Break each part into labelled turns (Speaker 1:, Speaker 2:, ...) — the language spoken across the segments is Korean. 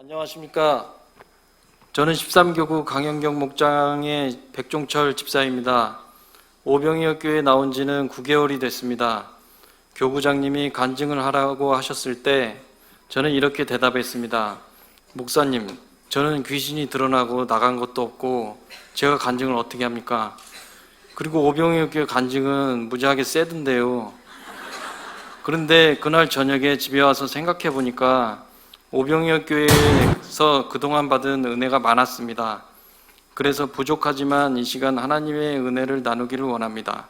Speaker 1: 안녕하십니까. 저는 13교구 강영경 목장의 백종철 집사입니다. 오병이어 교회에 나온 지는 9개월이 됐습니다. 교구장님이 간증을 하라고 하셨을 때 저는 이렇게 대답했습니다. 목사님, 저는 귀신이 드러나고 나간 것도 없고 제가 간증을 어떻게 합니까? 그리고 오병이어 교회 간증은 무지하게 세던데요. 그런데 그날 저녁에 집에 와서 생각해 보니까 오병이어 교회에서 그동안 받은 은혜가 많았습니다. 그래서 부족하지만 이 시간 하나님의 은혜를 나누기를 원합니다.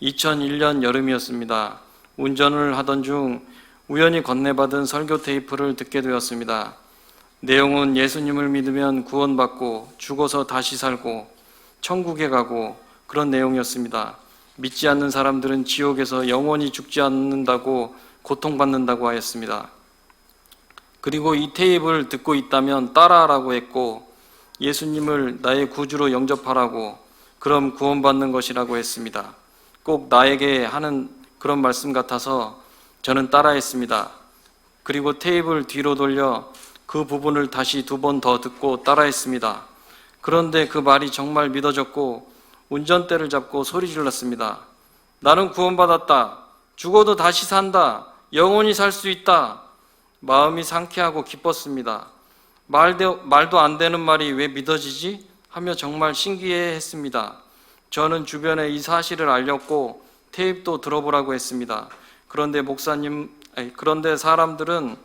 Speaker 1: 2001년 여름이었습니다. 운전을 하던 중 우연히 건네받은 설교 테이프를 듣게 되었습니다. 내용은 예수님을 믿으면 구원받고 죽어서 다시 살고 천국에 가고 그런 내용이었습니다. 믿지 않는 사람들은 지옥에서 영원히 죽지 않는다고 고통받는다고 하였습니다. 그리고 이 테이프를 듣고 있다면 따라하라고 했고 예수님을 나의 구주로 영접하라고 그럼 구원받는 것이라고 했습니다. 꼭 나에게 하는 그런 말씀 같아서 저는 따라했습니다. 그리고 테이프를 뒤로 돌려 그 부분을 다시 두 번 더 듣고 따라했습니다. 그런데 그 말이 정말 믿어졌고 운전대를 잡고 소리 질렀습니다. 나는 구원받았다. 죽어도 다시 산다. 영원히 살 수 있다. 마음이 상쾌하고 기뻤습니다. 말도, 말도 안 되는 말이 왜 믿어지지? 하며 정말 신기해 했습니다. 저는 주변에 이 사실을 알렸고 테이프도 들어보라고 했습니다. 그런데 목사님, 아니, 그런데 사람들은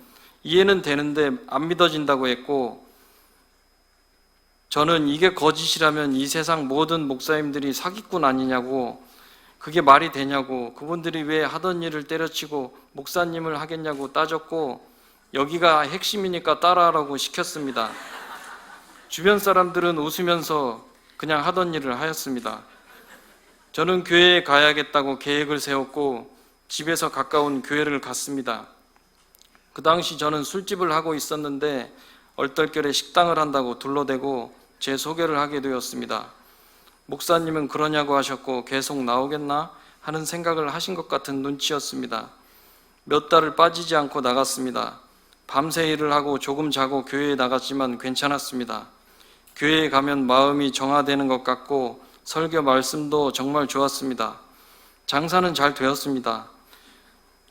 Speaker 1: 이해는 되는데 안 믿어진다고 했고 저는 이게 거짓이라면 이 세상 모든 목사님들이 사기꾼 아니냐고 그게 말이 되냐고 그분들이 왜 하던 일을 때려치고 목사님을 하겠냐고 따졌고 여기가 핵심이니까 따라하라고 시켰습니다. 주변 사람들은 웃으면서 그냥 하던 일을 하였습니다. 저는 교회에 가야겠다고 계획을 세웠고 집에서 가까운 교회를 갔습니다. 그 당시 저는 술집을 하고 있었는데 얼떨결에 식당을 한다고 둘러대고 제 소개를 하게 되었습니다. 목사님은 그러냐고 하셨고 계속 나오겠나 하는 생각을 하신 것 같은 눈치였습니다. 몇 달을 빠지지 않고 나갔습니다. 밤새 일을 하고 조금 자고 교회에 나갔지만 괜찮았습니다. 교회에 가면 마음이 정화되는 것 같고 설교 말씀도 정말 좋았습니다. 장사는 잘 되었습니다.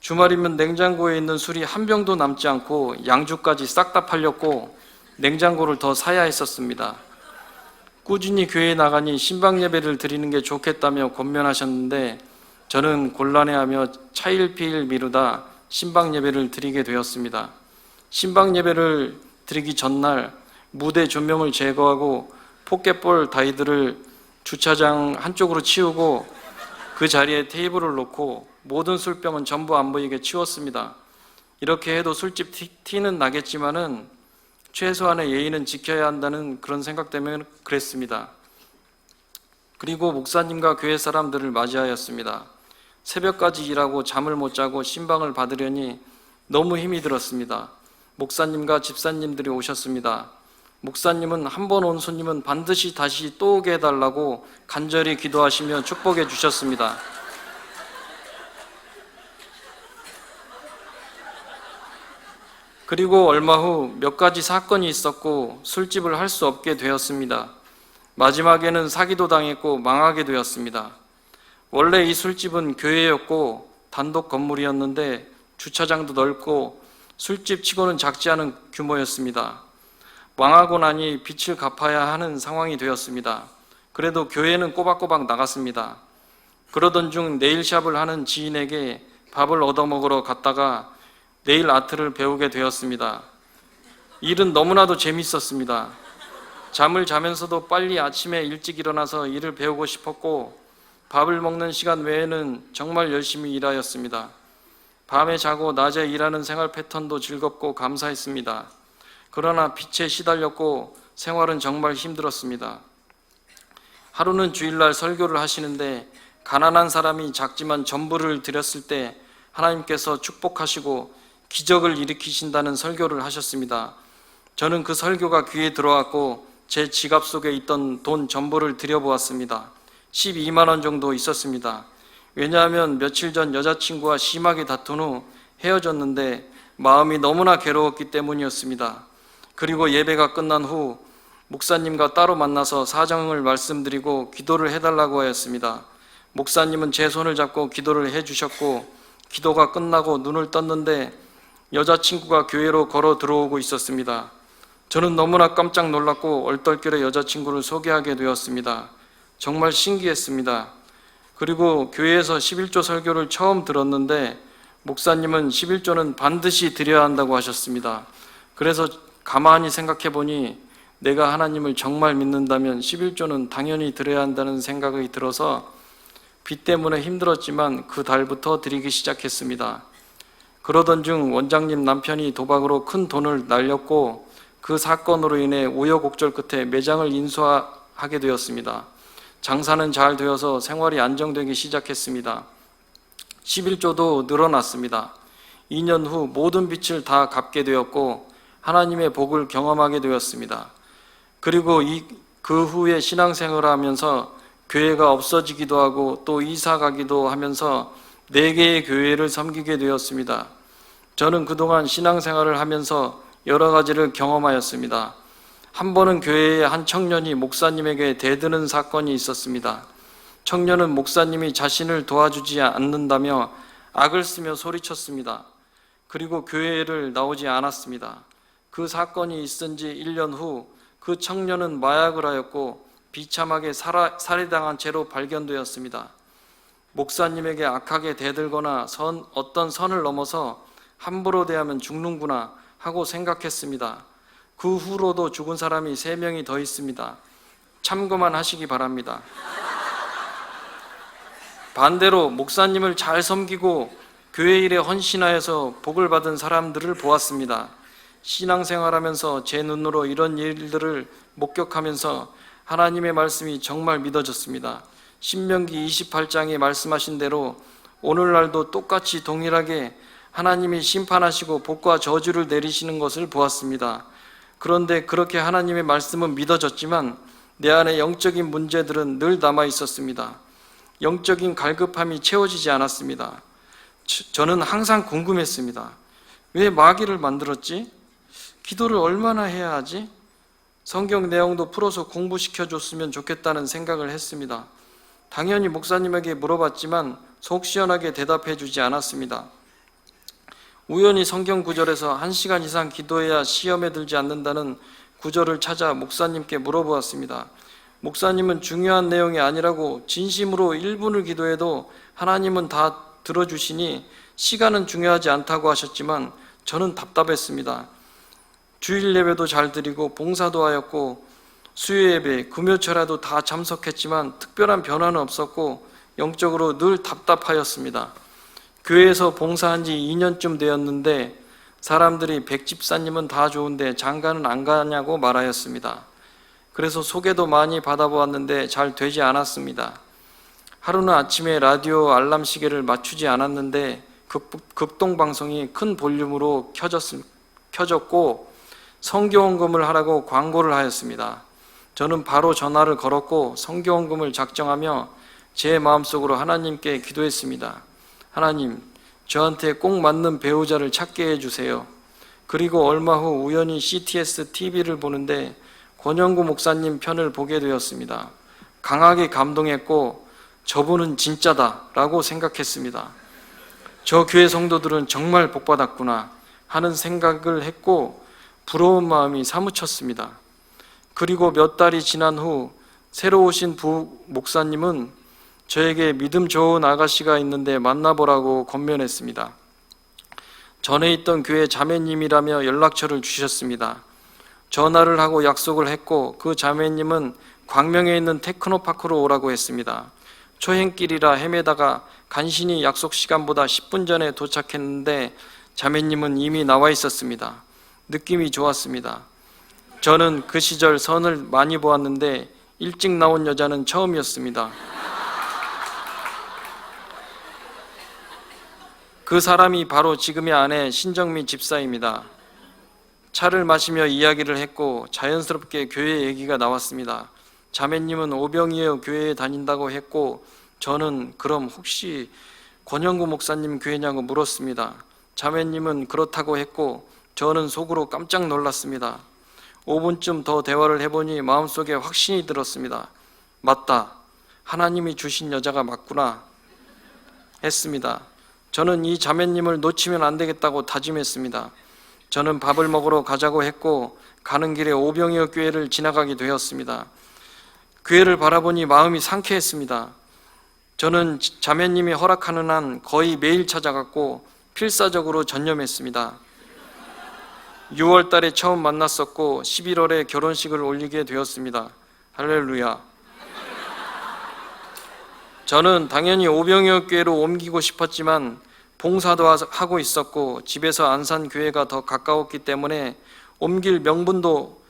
Speaker 1: 주말이면 냉장고에 있는 술이 한 병도 남지 않고 양주까지 싹 다 팔렸고 냉장고를 더 사야 했었습니다. 꾸준히 교회에 나가니 신방 예배를 드리는 게 좋겠다며 권면하셨는데 저는 곤란해하며 차일피일 미루다 신방 예배를 드리게 되었습니다. 신방 예배를 드리기 전날 무대 조명을 제거하고 포켓볼 다이들을 주차장 한쪽으로 치우고 그 자리에 테이블을 놓고 모든 술병은 전부 안 보이게 치웠습니다. 이렇게 해도 술집 티, 티는 나겠지만은 최소한의 예의는 지켜야 한다는 그런 생각 때문에 그랬습니다. 그리고 목사님과 교회 사람들을 맞이하였습니다. 새벽까지 일하고 잠을 못 자고 신방을 받으려니 너무 힘이 들었습니다. 목사님과 집사님들이 오셨습니다. 목사님은 한 번 온 손님은 반드시 다시 또 오게 해달라고 간절히 기도하시며 축복해 주셨습니다. 그리고 얼마 후 몇 가지 사건이 있었고 술집을 할 수 없게 되었습니다. 마지막에는 사기도 당했고 망하게 되었습니다. 원래 이 술집은 교회였고 단독 건물이었는데 주차장도 넓고 술집 치고는 작지 않은 규모였습니다. 망하고 나니 빚을 갚아야 하는 상황이 되었습니다. 그래도 교회는 꼬박꼬박 나갔습니다. 그러던 중 네일샵을 하는 지인에게 밥을 얻어먹으러 갔다가 네일 아트를 배우게 되었습니다. 일은 너무나도 재밌었습니다. 잠을 자면서도 빨리 아침에 일찍 일어나서 일을 배우고 싶었고 밥을 먹는 시간 외에는 정말 열심히 일하였습니다. 밤에 자고 낮에 일하는 생활 패턴도 즐겁고 감사했습니다. 그러나 빛에 시달렸고 생활은 정말 힘들었습니다. 하루는 주일날 설교를 하시는데 가난한 사람이 작지만 전부를 드렸을 때 하나님께서 축복하시고 기적을 일으키신다는 설교를 하셨습니다. 저는 그 설교가 귀에 들어왔고 제 지갑 속에 있던 돈 전부를 드려보았습니다. 12만 원 정도 있었습니다. 왜냐하면 며칠 전 여자친구와 심하게 다툰 후 헤어졌는데 마음이 너무나 괴로웠기 때문이었습니다. 그리고 예배가 끝난 후 목사님과 따로 만나서 사정을 말씀드리고 기도를 해달라고 하였습니다. 목사님은 제 손을 잡고 기도를 해주셨고 기도가 끝나고 눈을 떴는데 여자친구가 교회로 걸어 들어오고 있었습니다. 저는 너무나 깜짝 놀랐고 얼떨결에 여자친구를 소개하게 되었습니다. 정말 신기했습니다. 그리고 교회에서 11조 설교를 처음 들었는데 목사님은 11조는 반드시 드려야 한다고 하셨습니다. 그래서 가만히 생각해 보니 내가 하나님을 정말 믿는다면 11조는 당연히 드려야 한다는 생각이 들어서 빚 때문에 힘들었지만 그 달부터 드리기 시작했습니다. 그러던 중 원장님 남편이 도박으로 큰 돈을 날렸고 그 사건으로 인해 우여곡절 끝에 매장을 인수하게 되었습니다. 장사는 잘 되어서 생활이 안정되기 시작했습니다. 11조도 늘어났습니다. 2년 후 모든 빚을 다 갚게 되었고 하나님의 복을 경험하게 되었습니다. 그리고 이, 그 후에 신앙생활을 하면서 교회가 없어지기도 하고 또 이사 가기도 하면서 네 개의 교회를 섬기게 되었습니다. 저는 그동안 신앙생활을 하면서 여러 가지를 경험하였습니다. 한 번은 교회에 한 청년이 목사님에게 대드는 사건이 있었습니다. 청년은 목사님이 자신을 도와주지 않는다며 악을 쓰며 소리쳤습니다. 그리고 교회를 나오지 않았습니다. 그 사건이 있은 지 1년 후 그 청년은 마약을 하였고 비참하게 살아, 살해당한 채로 발견되었습니다. 목사님에게 악하게 대들거나 선, 어떤 선을 넘어서 함부로 대하면 죽는구나 하고 생각했습니다. 그 후로도 죽은 사람이 세 명이 더 있습니다. 참고만 하시기 바랍니다. 반대로 목사님을 잘 섬기고 교회 일에 헌신하여서 복을 받은 사람들을 보았습니다. 신앙생활하면서 제 눈으로 이런 일들을 목격하면서 하나님의 말씀이 정말 믿어졌습니다. 신명기 28장에 말씀하신 대로 오늘날도 똑같이 동일하게 하나님이 심판하시고 복과 저주를 내리시는 것을 보았습니다. 그런데 그렇게 하나님의 말씀은 믿어졌지만 내 안에 영적인 문제들은 늘 남아 있었습니다. 영적인 갈급함이 채워지지 않았습니다. 저는 항상 궁금했습니다. 왜 마귀를 만들었지? 기도를 얼마나 해야 하지? 성경 내용도 풀어서 공부시켜 줬으면 좋겠다는 생각을 했습니다. 당연히 목사님에게 물어봤지만 속 시원하게 대답해 주지 않았습니다. 우연히 성경 구절에서 한 시간 이상 기도해야 시험에 들지 않는다는 구절을 찾아 목사님께 물어보았습니다. 목사님은 중요한 내용이 아니라고 진심으로 1분을 기도해도 하나님은 다 들어주시니 시간은 중요하지 않다고 하셨지만 저는 답답했습니다. 주일 예배도 잘 드리고 봉사도 하였고 수요 예배, 금요철에도 다 참석했지만 특별한 변화는 없었고 영적으로 늘 답답하였습니다. 교회에서 봉사한 지 2년쯤 되었는데 사람들이 백집사님은 다 좋은데 장가는 안 가냐고 말하였습니다. 그래서 소개도 많이 받아보았는데 잘 되지 않았습니다. 하루는 아침에 라디오 알람 시계를 맞추지 않았는데 극 동 방송이 큰 볼륨으로 켜졌, 켜졌고 성교원금을 하라고 광고를 하였습니다. 저는 바로 전화를 걸었고 성교원금을 작정하며 제 마음속으로 하나님께 기도했습니다. 하나님, 저한테 꼭 맞는 배우자를 찾게 해주세요. 그리고 얼마 후 우연히 CTS TV를 보는데 권영구 목사님 편을 보게 되었습니다. 강하게 감동했고 저분은 진짜다 라고 생각했습니다. 저 교회 성도들은 정말 복받았구나 하는 생각을 했고 부러운 마음이 사무쳤습니다. 그리고 몇 달이 지난 후 새로 오신 부 목사님은 저에게 믿음 좋은 아가씨가 있는데 만나보라고 건면했습니다. 전에 있던 교회 자매님이라며 연락처를 주셨습니다. 전화를 하고 약속을 했고 그 자매님은 광명에 있는 테크노파크로 오라고 했습니다. 초행길이라 헤매다가 간신히 약속 시간보다 10분 전에 도착했는데 자매님은 이미 나와 있었습니다. 느낌이 좋았습니다. 저는 그 시절 선을 많이 보았는데 일찍 나온 여자는 처음이었습니다. 그 사람이 바로 지금의 아내 신정미 집사입니다. 차를 마시며 이야기를 했고 자연스럽게 교회 얘기가 나왔습니다. 자매님은 오병이어 교회에 다닌다고 했고 저는 그럼 혹시 권영구 목사님 교회냐고 물었습니다. 자매님은 그렇다고 했고 저는 속으로 깜짝 놀랐습니다. 5분쯤 더 대화를 해보니 마음속에 확신이 들었습니다. 맞다. 하나님이 주신 여자가 맞구나. 했습니다. 저는 이 자매님을 놓치면 안 되겠다고 다짐했습니다. 저는 밥을 먹으러 가자고 했고 가는 길에 오병이어 교회를 지나가게 되었습니다. 교회를 바라보니 마음이 상쾌했습니다. 저는 자매님이 허락하는 한 거의 매일 찾아갔고 필사적으로 전념했습니다. 6월 달에 처음 만났었고 11월에 결혼식을 올리게 되었습니다. 할렐루야. 저는 당연히 오병이어 교회로 옮기고 싶었지만 봉사도 하고 있었고 집에서 안산 교회가 더 가까웠기 때문에 옮길 명분도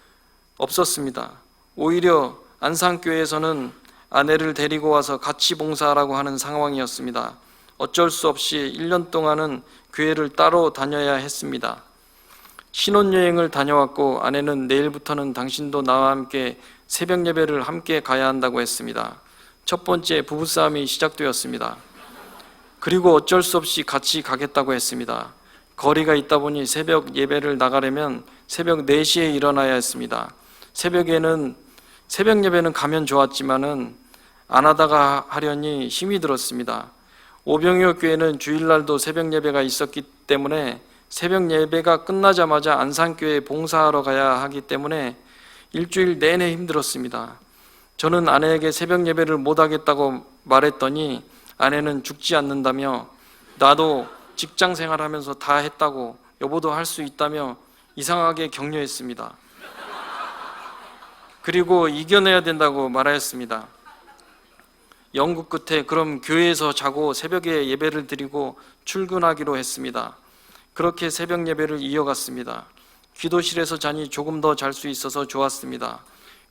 Speaker 1: 없었습니다. 오히려 안산 교회에서는 아내를 데리고 와서 같이 봉사하라고 하는 상황이었습니다. 어쩔 수 없이 1년 동안은 교회를 따로 다녀야 했습니다. 신혼여행을 다녀왔고 아내는 내일부터는 당신도 나와 함께 새벽 예배를 함께 가야 한다고 했습니다. 첫 번째 부부싸움이 시작되었습니다. 그리고 어쩔 수 없이 같이 가겠다고 했습니다. 거리가 있다 보니 새벽 예배를 나가려면 새벽 4시에 일어나야 했습니다. 새벽에는 새벽 예배는 가면 좋았지만은 안 하다가 하려니 힘이 들었습니다. 오병이어 교회는 주일날도 새벽 예배가 있었기 때문에 새벽 예배가 끝나자마자 안산교회에 봉사하러 가야 하기 때문에 일주일 내내 힘들었습니다. 저는 아내에게 새벽 예배를 못 하겠다고 말했더니 아내는 죽지 않는다며 나도 직장 생활하면서 다 했다고 여보도 할 수 있다며 이상하게 격려했습니다. 그리고 이겨내야 된다고 말하였습니다. 영국 끝에 그럼 교회에서 자고 새벽에 예배를 드리고 출근하기로 했습니다. 그렇게 새벽 예배를 이어갔습니다. 기도실에서 자니 조금 더 잘 수 있어서 좋았습니다.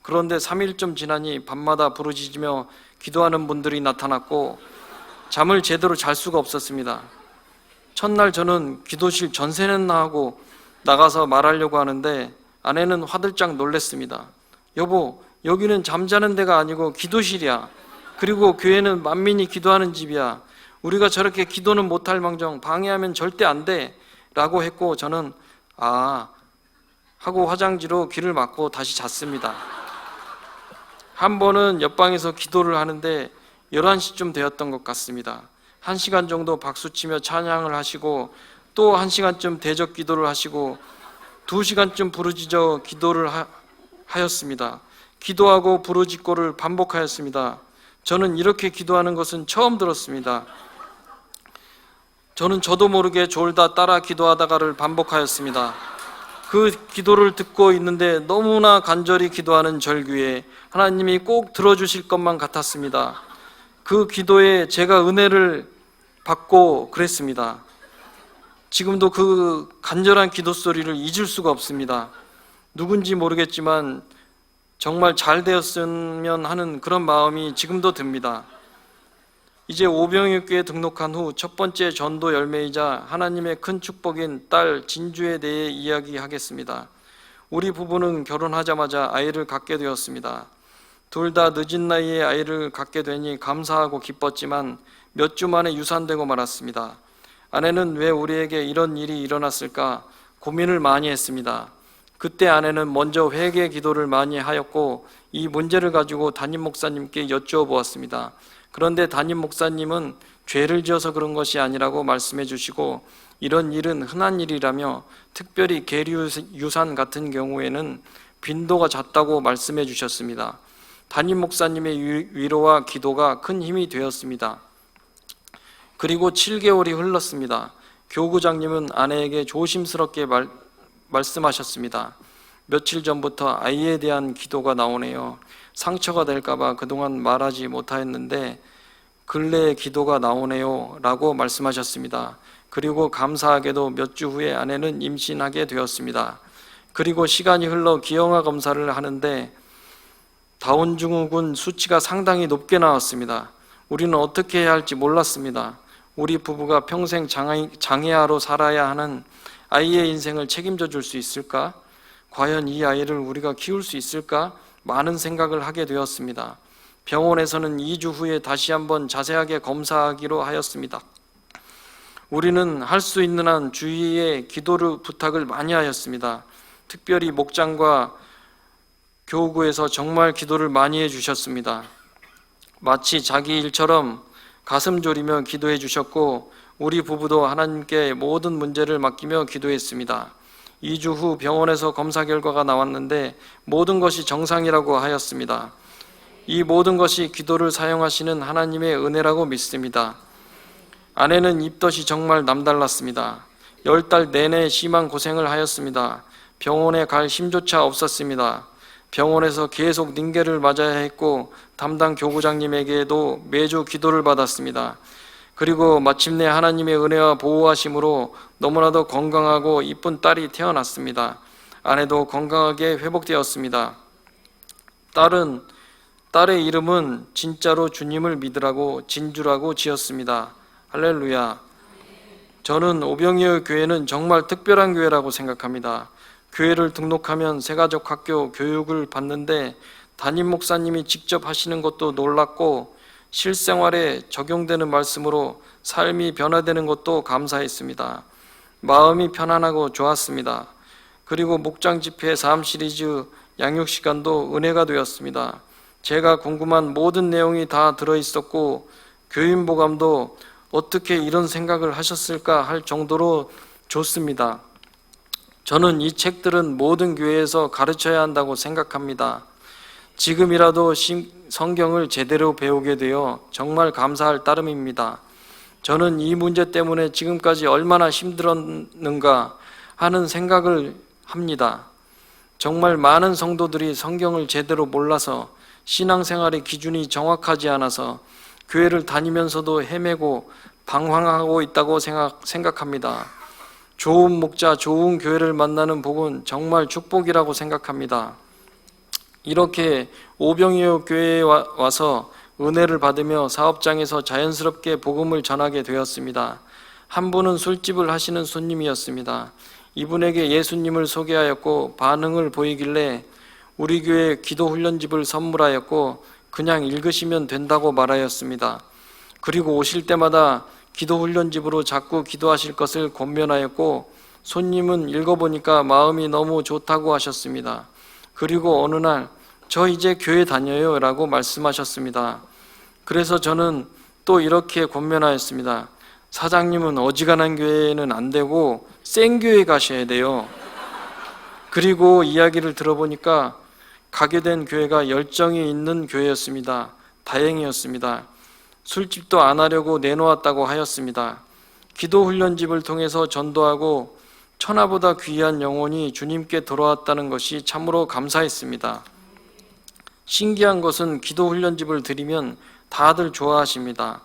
Speaker 1: 그런데 3일쯤 지나니 밤마다 부르짖으며 기도하는 분들이 나타났고 잠을 제대로 잘 수가 없었습니다. 첫날 저는 기도실 전세는 나 하고 나가서 말하려고 하는데 아내는 화들짝 놀랬습니다. 여보, 여기는 잠자는 데가 아니고 기도실이야. 그리고 교회는 만민이 기도하는 집이야. 우리가 저렇게 기도는 못할 망정 방해하면 절대 안 돼. 라고 했고 저는 아 하고 화장지로 귀를 막고 다시 잤습니다. 한 번은 옆방에서 기도를 하는데 11시쯤 되었던 것 같습니다. 한 시간 정도 박수치며 찬양을 하시고 또한 시간쯤 대적 기도를 하시고 두 시간쯤 부르짖어 기도를 하, 하였습니다. 기도하고 부르짖고를 반복하였습니다. 저는 이렇게 기도하는 것은 처음 들었습니다. 저는 저도 모르게 졸다 따라 기도하다가를 반복하였습니다. 그 기도를 듣고 있는데 너무나 간절히 기도하는 절규에 하나님이 꼭 들어주실 것만 같았습니다. 그 기도에 제가 은혜를 받고 그랬습니다. 지금도 그 간절한 기도 소리를 잊을 수가 없습니다. 누군지 모르겠지만 정말 잘 되었으면 하는 그런 마음이 지금도 듭니다. 이제 오병이교에 등록한 후 첫 번째 전도 열매이자 하나님의 큰 축복인 딸 진주에 대해 이야기하겠습니다. 우리 부부는 결혼하자마자 아이를 갖게 되었습니다. 둘 다 늦은 나이에 아이를 갖게 되니 감사하고 기뻤지만 몇 주 만에 유산되고 말았습니다. 아내는 왜 우리에게 이런 일이 일어났을까 고민을 많이 했습니다. 그때 아내는 먼저 회개 기도를 많이 하였고 이 문제를 가지고 담임 목사님께 여쭈어보았습니다. 그런데 담임 목사님은 죄를 지어서 그런 것이 아니라고 말씀해 주시고 이런 일은 흔한 일이라며 특별히 계류 유산 같은 경우에는 빈도가 잦다고 말씀해 주셨습니다. 담임 목사님의 위로와 기도가 큰 힘이 되었습니다. 그리고 7개월이 흘렀습니다. 교구장님은 아내에게 조심스럽게 말, 말씀하셨습니다. 며칠 전부터 아이에 대한 기도가 나오네요. 상처가 될까봐 그동안 말하지 못하였는데 근래에 기도가 나오네요. 라고 말씀하셨습니다. 그리고 감사하게도 몇 주 후에 아내는 임신하게 되었습니다. 그리고 시간이 흘러 기형아 검사를 하는데 다운 증후군 수치가 상당히 높게 나왔습니다. 우리는 어떻게 해야 할지 몰랐습니다. 우리 부부가 평생 장애아로 살아야 하는 아이의 인생을 책임져 줄 수 있을까? 과연 이 아이를 우리가 키울 수 있을까? 많은 생각을 하게 되었습니다. 병원에서는 2주 후에 다시 한번 자세하게 검사하기로 하였습니다. 우리는 할 수 있는 한 주위에 기도를 부탁을 많이 하였습니다. 특별히 목장과 교구에서 정말 기도를 많이 해 주셨습니다. 마치 자기 일처럼 가슴 졸이며 기도해 주셨고 우리 부부도 하나님께 모든 문제를 맡기며 기도했습니다. 2주 후 병원에서 검사 결과가 나왔는데 모든 것이 정상이라고 하였습니다. 이 모든 것이 기도를 사용하시는 하나님의 은혜라고 믿습니다. 아내는 입덧이 정말 남달랐습니다. 열 달 내내 심한 고생을 하였습니다. 병원에 갈 힘조차 없었습니다. 병원에서 계속 닝게를 맞아야 했고 담당 교구장님에게도 매주 기도를 받았습니다. 그리고 마침내 하나님의 은혜와 보호하심으로 너무나도 건강하고 이쁜 딸이 태어났습니다. 아내도 건강하게 회복되었습니다. 딸은 딸의 이름은 진짜로 주님을 믿으라고 진주라고 지었습니다. 할렐루야. 저는 오병이어 교회는 정말 특별한 교회라고 생각합니다. 교회를 등록하면 새가족 학교 교육을 받는데 담임 목사님이 직접 하시는 것도 놀랐고 실생활에 적용되는 말씀으로 삶이 변화되는 것도 감사했습니다. 마음이 편안하고 좋았습니다. 그리고 목장 집회 삶 시리즈 양육 시간도 은혜가 되었습니다. 제가 궁금한 모든 내용이 다 들어 있었고 교인보감도 어떻게 이런 생각을 하셨을까 할 정도로 좋습니다. 저는 이 책들은 모든 교회에서 가르쳐야 한다고 생각합니다. 지금이라도 신- 성경을 제대로 배우게 되어 정말 감사할 따름입니다. 저는 이 문제 때문에 지금까지 얼마나 힘들었는가 하는 생각을 합니다. 정말 많은 성도들이 성경을 제대로 몰라서 신앙생활의 기준이 정확하지 않아서 교회를 다니면서도 헤매고 방황하고 있다고 생각, 생각합니다. 좋은 목자, 좋은 교회를 만나는 복은 정말 축복이라고 생각합니다. 이렇게 오병이어 교회에 와- 와서 은혜를 받으며 사업장에서 자연스럽게 복음을 전하게 되었습니다. 한 분은 술집을 하시는 손님이었습니다. 이분에게 예수님을 소개하였고 반응을 보이길래 우리 교회 기도 훈련집을 선물하였고 그냥 읽으시면 된다고 말하였습니다. 그리고 오실 때마다 기도 훈련집으로 자꾸 기도하실 것을 권면하였고 손님은 읽어보니까 마음이 너무 좋다고 하셨습니다. 그리고 어느 날 저 이제 교회 다녀요 라고 말씀하셨습니다. 그래서 저는 또 이렇게 권면하였습니다. 사장님은 어지간한 교회는 안 되고 센 교회 가셔야 돼요. 그리고 이야기를 들어보니까 가게 된 교회가 열정이 있는 교회였습니다. 다행이었습니다. 술집도 안 하려고 내놓았다고 하였습니다. 기도 훈련집을 통해서 전도하고 천하보다 귀한 영혼이 주님께 돌아왔다는 것이 참으로 감사했습니다. 신기한 것은 기도 훈련집을 드리면 다들 좋아하십니다.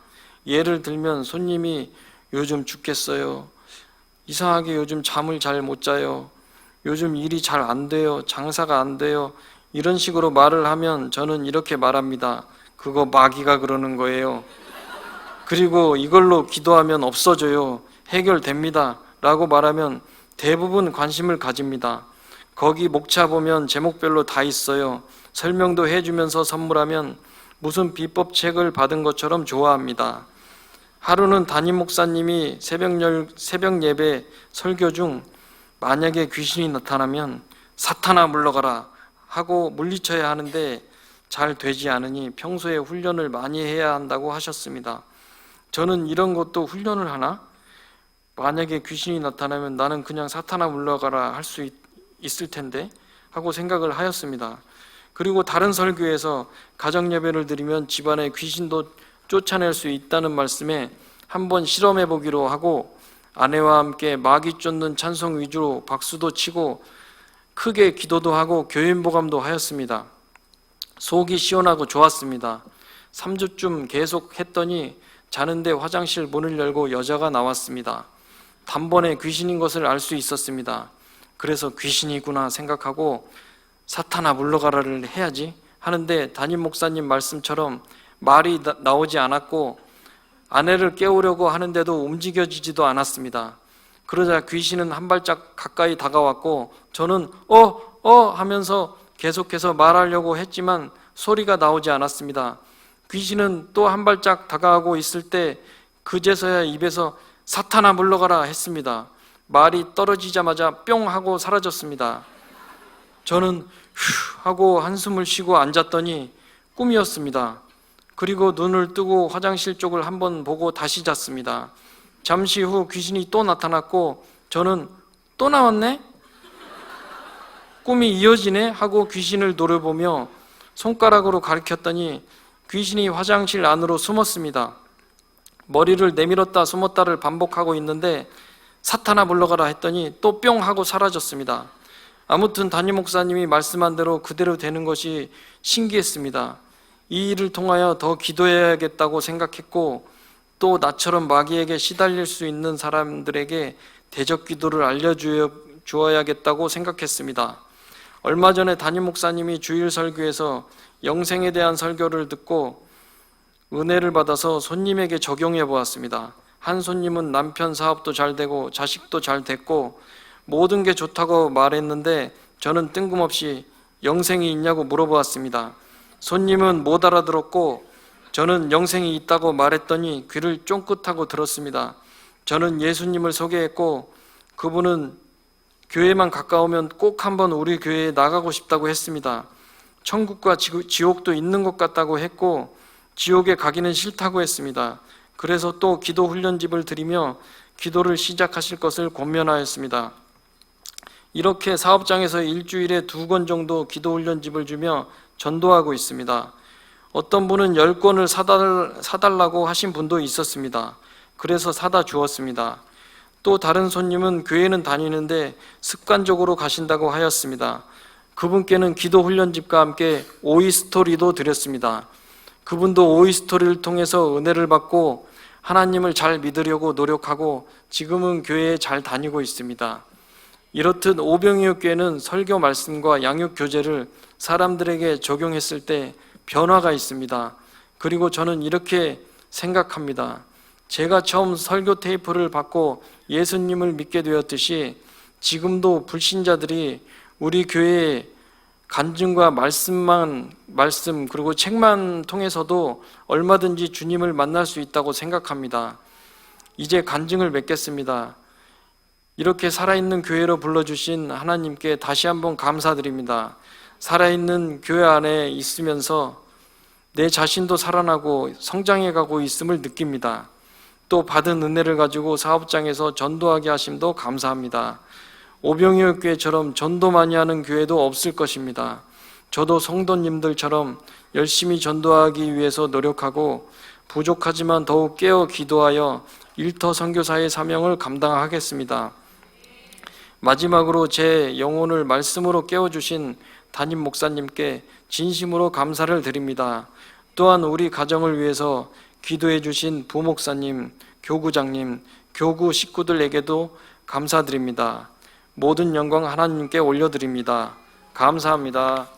Speaker 1: 예를 들면 손님이 요즘 죽겠어요. 이상하게 요즘 잠을 잘 못 자요. 요즘 일이 잘 안 돼요. 장사가 안 돼요. 이런 식으로 말을 하면 저는 이렇게 말합니다. 그거 마귀가 그러는 거예요. 그리고 이걸로 기도하면 없어져요. 해결됩니다. 라고 말하면 대부분 관심을 가집니다. 거기 목차 보면 제목별로 다 있어요. 설명도 해주면서 선물하면 무슨 비법책을 받은 것처럼 좋아합니다. 하루는 담임 목사님이 새벽, 열, 새벽 예배 설교 중 만약에 귀신이 나타나면 사탄아 물러가라 하고 물리쳐야 하는데 잘 되지 않으니 평소에 훈련을 많이 해야 한다고 하셨습니다. 저는 이런 것도 훈련을 하나? 만약에 귀신이 나타나면 나는 그냥 사탄아 물러가라 할 수 있을 텐데 하고 생각을 하였습니다. 그리고 다른 설교에서 가정 예배를 드리면 집안에 귀신도 쫓아낼 수 있다는 말씀에 한번 실험해 보기로 하고 아내와 함께 마귀 쫓는 찬송 위주로 박수도 치고 크게 기도도 하고 교인보감도 하였습니다. 속이 시원하고 좋았습니다. 3주쯤 계속 했더니 자는데 화장실 문을 열고 여자가 나왔습니다. 단번에 귀신인 것을 알 수 있었습니다. 그래서 귀신이구나 생각하고 사탄아 물러가라를 해야지 하는데 담임 목사님 말씀처럼 말이 나- 나오지 않았고 아내를 깨우려고 하는데도 움직여지지도 않았습니다. 그러자 귀신은 한 발짝 가까이 다가왔고 저는 어, 어 하면서 계속해서 말하려고 했지만 소리가 나오지 않았습니다. 귀신은 또 한 발짝 다가가고 있을 때 그제서야 입에서 사탄아 물러가라 했습니다. 말이 떨어지자마자 뿅 하고 사라졌습니다. 저는 휴 하고 한숨을 쉬고 앉았더니 꿈이었습니다. 그리고 눈을 뜨고 화장실 쪽을 한번 보고 다시 잤습니다. 잠시 후 귀신이 또 나타났고 저는 또 나왔네? 꿈이 이어지네? 하고 귀신을 노려보며 손가락으로 가리켰더니 귀신이 화장실 안으로 숨었습니다. 머리를 내밀었다 숨었다를 반복하고 있는데 사탄아 물러가라 했더니 또 뿅 하고 사라졌습니다. 아무튼 담임 목사님이 말씀한 대로 그대로 되는 것이 신기했습니다. 이 일을 통하여 더 기도해야겠다고 생각했고 또 나처럼 마귀에게 시달릴 수 있는 사람들에게 대적 기도를 알려주어야겠다고 생각했습니다. 얼마 전에 담임 목사님이 주일 설교에서 영생에 대한 설교를 듣고 은혜를 받아서 손님에게 적용해 보았습니다. 한 손님은 남편 사업도 잘 되고 자식도 잘 됐고 모든 게 좋다고 말했는데 저는 뜬금없이 영생이 있냐고 물어보았습니다. 손님은 못 알아들었고 저는 영생이 있다고 말했더니 귀를 쫑긋하고 들었습니다. 저는 예수님을 소개했고 그분은 교회만 가까우면 꼭 한번 우리 교회에 나가고 싶다고 했습니다. 천국과 지- 지옥도 있는 것 같다고 했고 지옥에 가기는 싫다고 했습니다. 그래서 또 기도 훈련집을 드리며 기도를 시작하실 것을 권면하였습니다. 이렇게 사업장에서 일주일에 두 권 정도 기도 훈련집을 주며 전도하고 있습니다. 어떤 분은 열 권을 사달, 사달라고 하신 분도 있었습니다. 그래서 사다 주었습니다. 또 다른 손님은 교회는 다니는데 습관적으로 가신다고 하였습니다. 그분께는 기도 훈련집과 함께 오이 스토리도 드렸습니다. 그분도 오이 스토리를 통해서 은혜를 받고 하나님을 잘 믿으려고 노력하고 지금은 교회에 잘 다니고 있습니다. 이렇듯 오병이어 교회는 설교 말씀과 양육 교재를 사람들에게 적용했을 때 변화가 있습니다. 그리고 저는 이렇게 생각합니다. 제가 처음 설교 테이프를 받고 예수님을 믿게 되었듯이 지금도 불신자들이 우리 교회에 간증과 말씀만 말씀 그리고 책만 통해서도 얼마든지 주님을 만날 수 있다고 생각합니다. 이제 간증을 맺겠습니다. 이렇게 살아있는 교회로 불러주신 하나님께 다시 한번 감사드립니다. 살아있는 교회 안에 있으면서 내 자신도 살아나고 성장해 가고 있음을 느낍니다. 또 받은 은혜를 가지고 사업장에서 전도하게 하심도 감사합니다. 오병이어 교회처럼 전도 많이 하는 교회도 없을 것입니다. 저도 성도님들처럼 열심히 전도하기 위해서 노력하고 부족하지만 더욱 깨어 기도하여 일터 선교사의 사명을 감당하겠습니다. 마지막으로 제 영혼을 말씀으로 깨워 주신 담임 목사님께 진심으로 감사를 드립니다. 또한 우리 가정을 위해서 기도해 주신 부목사님, 교구장님, 교구 식구들에게도 감사드립니다. 모든 영광 하나님께 올려드립니다. 감사합니다.